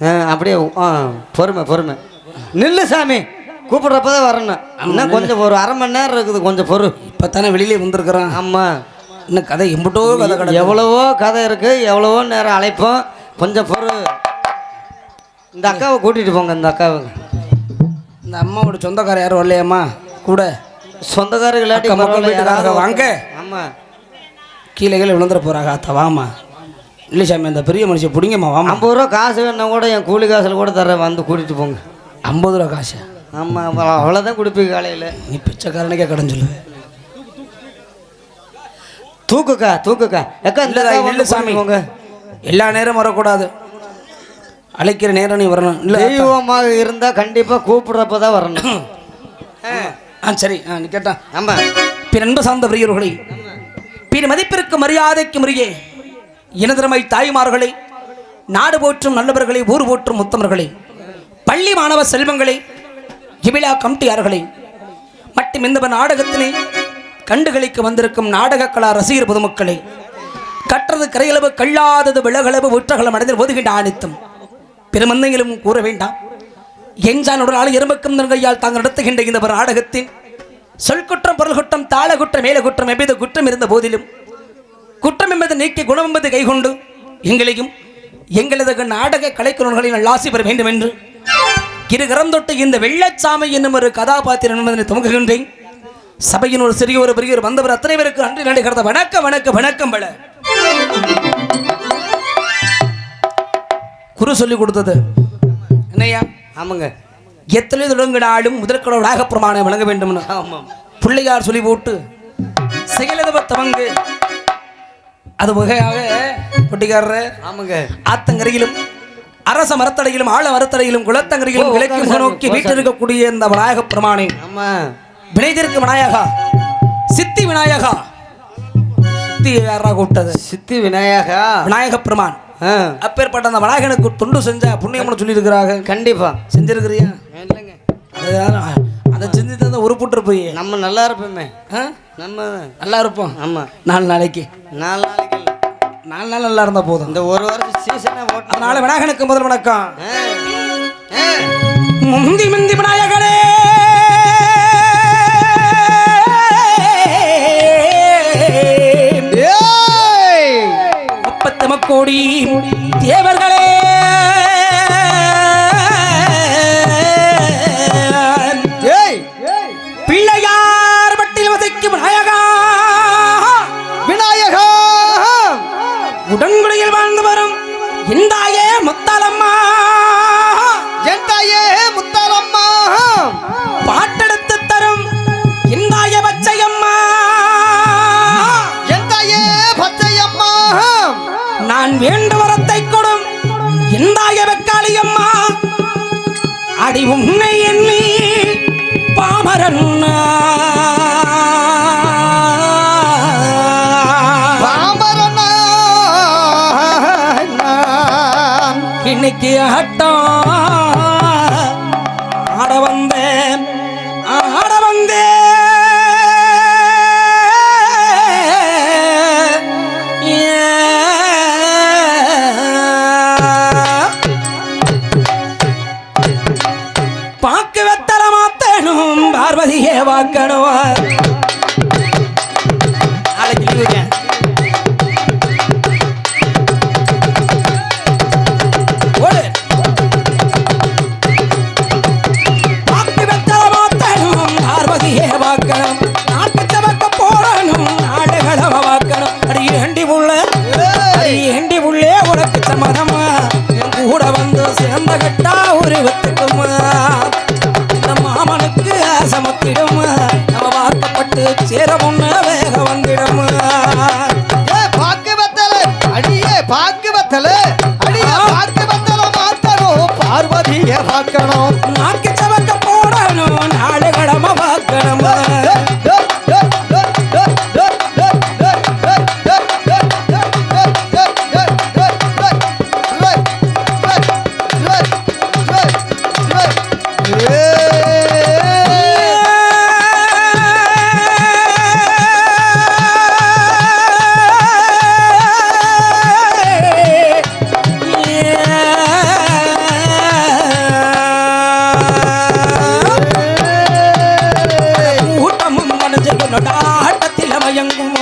ஆ, அப்படியே பொறுமை பொறுமை. நில்லு சாமி. கூப்பிடுறப்ப தான் வரணும் இன்னும் கொஞ்சம் ஒரு அரை மணி நேரம் இருக்குது கொஞ்சம் பொறு. இப்போ தானே வெளியிலே வந்திருக்கிறான் ஆமாம் இன்னும் கதை எம்பிட்டோ கதை கடை எவ்வளவோ கதை இருக்கு எவ்வளவோ நேரம் அழைப்போம். கொஞ்சம் பொறு. இந்த அக்காவை கூட்டிட்டு போங்க இந்த அக்காவை. இந்த அம்மாவோட சொந்தக்கார யாரும் வரலையாம்மா? கூட. பக்கம் பரவாயில்ல, வீட்டுக்காரங்க வாங்க. ஆமா. கீழே கீழே விழுந்துற போறாங்க அத்தா வாமா இல்லை சாமி அந்த பெரிய மனுஷன் பிடிங்கம்மா வாமா ஐம்பது ரூபா காசு வேணா கூட என் கூலி காசில் கூட தரேன் வந்து கூட்டிட்டு போங்க. ஐம்பது ரூபா காசு. ஆமா அவ்வளோ- அவ்வளோதான் கொடுப்பீங்க காலையில். நீ பிச்சைக்காரனுக்கே கடன் சொல்லுவேன் தூக்குக்கா தூக்குக்கா. எக்கா இல்லை வந்து சாமி. போங்க. எல்லா நேரம் வரக்கூடாது. அழைக்கிற நேரம் நீ வரணும். இல்லை தெய்வமாக இருந்தா கண்டிப்பா கூப்பிடுறப்ப தான் வரணும். ஆ சரி. ஆ நீ கேட்டான் ஆமா. பின் அன்பு சார்ந்த பிரியவர்களே பின் மதிப்பிற்கு மரியாதைக்கு முறையே இனதிறமை தாய்மார்களே நாடு போற்றும் நல்லவர்களை ஊர் போற்றும் உத்தமர்களே பள்ளி மாணவ செல்வங்களே இவிழா கம்டியார்களே மட்டும் இந்த நாடகத்தினை கண்டுகளிக்கு வந்திருக்கும் நாடக கலா ரசிகர் பொதுமக்களே கற்றது கரையளவு கல்லாதது விலகளவு உற்றகளம் அடைந்து ஒதுகின்ற ஆணித்தம். பெருமந்தையிலும் கூற வேண்டாம். எஞ்சான் ஒரு எறும்புக்கும் நன்கையால் தாங்கள் நடத்துகின்ற இந்த ஒரு நாடகத்தின் சொல்குற்றம் பொருள் குற்றம் தாள குற்றம் மேல குற்றம் எவ்வித குற்றம் இருந்த போதிலும் குற்றம் என்பது நீக்கி குணம் என்பது கைகொண்டு எங்களையும் எங்களது நாடக கலைக்குறவர்களின் நல்லாசி பெற வேண்டும் என்று இரு கரம் தொட்டு இந்த வெள்ளச்சாமி என்னும் ஒரு கதாபாத்திரம் என்பதனை துவங்குகின்றேன். சபையின் ஒரு சிறிய ஒரு பெரிய ஒரு வந்தவர் அத்தனை பேருக்கு அன்றி நடைகிறத வணக்கம் வணக்கம் வணக்கம் பல. குரு சொல்லி கொடுத்தது. என்னையா ஆமாங்க. எத்தனை தொடங்கினாலும் முதற்கடவுளாக பிரமாணம் விளங்க வேண்டும்னு. ஆமாம். பிள்ளையார் சொல்லி போட்டு செயலதவ தவங்கு அது வகையாக பொட்டிக்காரர் ஆமாங்க. ஆத்தங்கரையிலும் அரச மரத்தடையிலும் ஆழ மரத்தடையிலும் குளத்தங்கரையிலும் சாமி, நோக்கி வீட்டில். இருக்கக்கூடிய இந்த விநாயக பிரமாணி ஆமா. வினைதிருக்கு விநாயகா. சித்தி விநாயகா. சித்தி யாரா கூப்பிட்டது? சித்தி விநாயகா? விநாயக பிரமான். அப்பேற்பட்ட அந்த விநாயகனுக்கு தொண்டு செஞ்ச புண்ணியம்னு சொல்லியிருக்கிறாங்க கண்டிப்பா. செஞ்சிருக்கிறியா? இல்லைங்க. அது- செஞ்சு தந்த உருப்புட்டு போய். நம்ம நல்லா இருப்போமே? நம்ம நல்லா இருப்போம். ஆமா. நாலு நாளைக்கு. நாலு நாளைக்கு. நாலு நாள் நல்லா இருந்தா போதும். இந்த ஒரு வாரத்து சீசனை ஓட்டு அதனால விநாயகனுக்கு முதல் வணக்கம். முந்தி முந்தி விநாயகனே ஏய்! முப்பத்து மக்கோடி தேவர்களே. அடி உன்னை எண்ணி பாமரன். இன்னைக்கு ஆட்டம் சேர முன்ன வேக வந்துடும் ஏ பாக்கு வத்தல அடியே பாக்கு வத்தல. அடியே பாக்கு வத்தல மாத்தணும். பார்வதிய பார்க்கணும். கூட்டமும் மனஜகளோட ஆட்டத்தில் மயங்கும்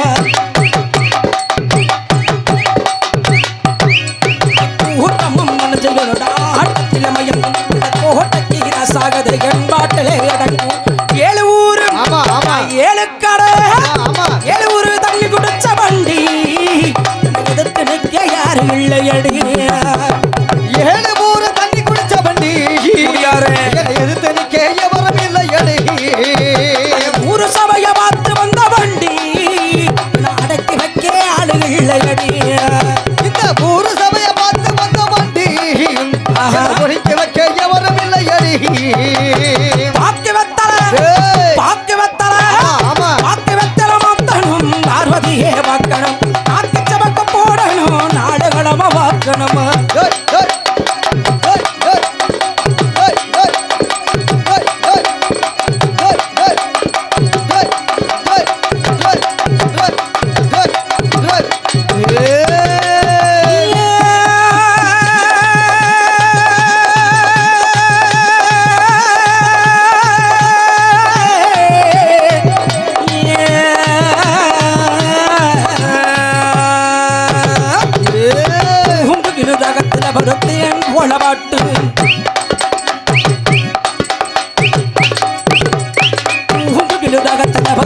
கூட்டமும் மனஜகளோட ஆட்டத்தில் மயங்கும் கோட்டைக்கு ரசாகதை என்பாட்டிலே அடங்கும் ஏழு ஊரு ஆமா ஆமா. ஏழு கடை ஆமா ஏழு ஊரு தண்ணி குடிச்ச வண்டி. எதிர்த்து நிற்க யாரு இல்லையடி. জনম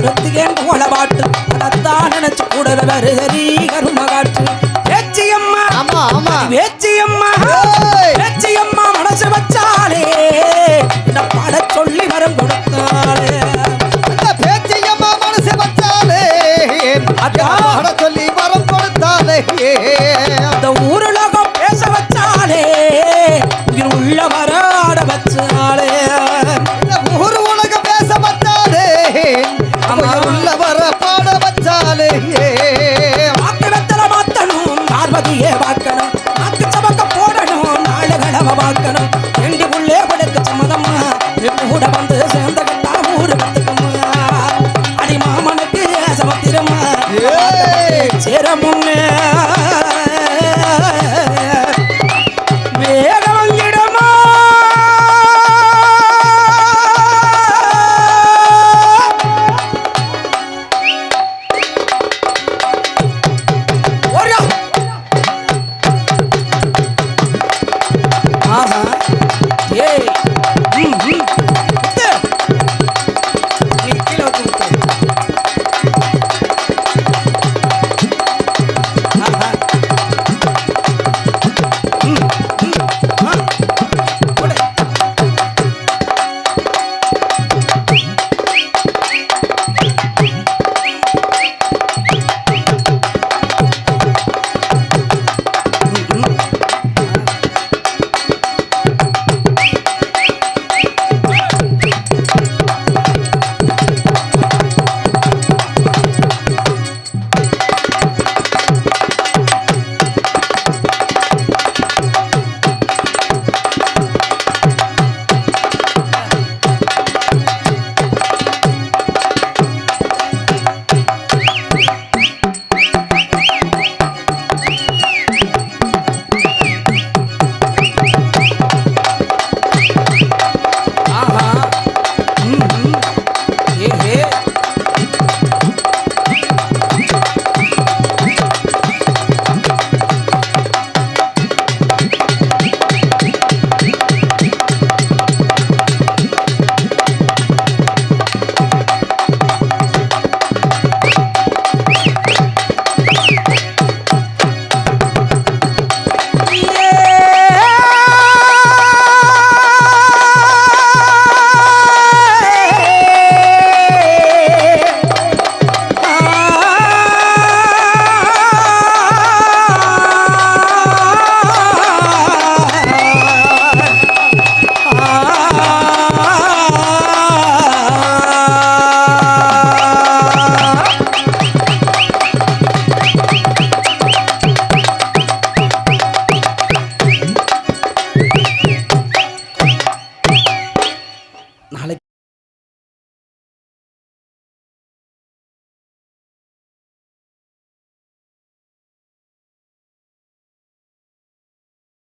படுத்தேன் உளவாட்டு அதைத்தான் நினைச்சு கூட வருகரி கருமகாட்டு பேச்சியம்மா. ஆமா ஆமா. ஏய். பேச்சியம்மா